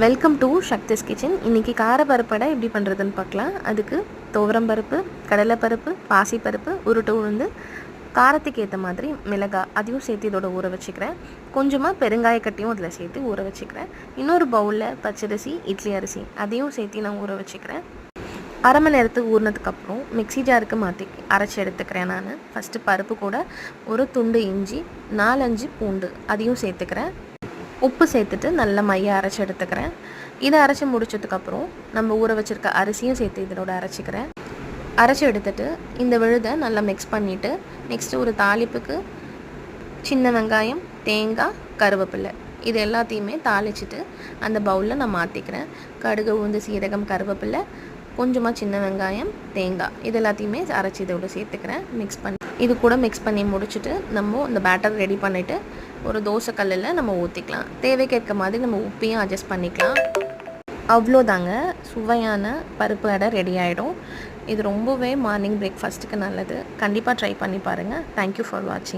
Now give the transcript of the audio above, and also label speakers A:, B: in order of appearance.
A: Welcome to Sakthi's kitchen இன்றைக்கி காரப்பருப்படை எப்படி பண்ணுறதுன்னு பார்க்கலாம். அதுக்கு துவரம் பருப்பு கடலைப்பருப்பு பாசிப்பருப்பு உருட்டு உளுந்து காரத்துக்கு ஏற்ற மாதிரி மிளகாய் அதையும் சேர்த்து இதோட ஊற வச்சுக்கிறேன். கொஞ்சமாக பெருங்காய கட்டியும் அதில் சேர்த்து ஊற வச்சுக்கிறேன். இன்னொரு பவுலில் பச்சரிசி இட்லி அரிசி அதையும் சேர்த்து நான் ஊற வச்சுக்கிறேன். அரை மணி நேரத்துக்கு ஊறினதுக்கப்புறம் மிக்ஸி ஜாருக்கு மாற்றி அரைச்சி எடுத்துக்கிறேன் நான். ஃபஸ்ட்டு பருப்பு கூட ஒரு துண்டு இஞ்சி நாலஞ்சு பூண்டு அதையும் சேர்த்துக்கிறேன். உப்பு சேர்த்துட்டு நல்ல மைய அரைச்சி எடுத்துக்கிறேன். இதை அரைச்சி முடிச்சதுக்கப்புறம் நம்ம ஊற வச்சுருக்க அரிசியும் சேர்த்து இதனோட அரைச்சிக்கிறேன். அரைச்சி எடுத்துட்டு இந்த விழுதை நல்லா மிக்ஸ் பண்ணிவிட்டு நெக்ஸ்ட்டு ஒரு தாளிப்புக்கு சின்ன வெங்காயம் தேங்காய் கருவேப்பிலை. இது எல்லாத்தையுமே தாளிச்சிட்டு அந்த பவுலில் நான் மாற்றிக்கிறேன் கடுகு உளுந்து சீரகம் கருவேப்பிலை கொஞ்சமாக சின்ன வெங்காயம் தேங்காய். இது எல்லாத்தையுமே அரைச்சி இதோட சேர்த்துக்கிறேன். மிக்ஸ் பண்ணி இது கூட மிக்ஸ் பண்ணி முடிச்சுட்டு நம்ம இந்த பேட்டர் ரெடி பண்ணிவிட்டு ஒரு தோசை கல்லில் நம்ம ஊற்றிக்கலாம் தேவைக்கேற்க மாதிரி நம்ம உப்பையும் அட்ஜஸ்ட் பண்ணிக்கலாம். அவ்வளோதாங்க. சுவையான பருப்பு அடை ரெடி ஆகிடும் இது ரொம்பவே மார்னிங் பிரேக்ஃபாஸ்ட்டுக்கு நல்லது. கண்டிப்பாக ட்ரை பண்ணி பாருங்கள் தேங்க்யூ ஃபார் வாட்சிங்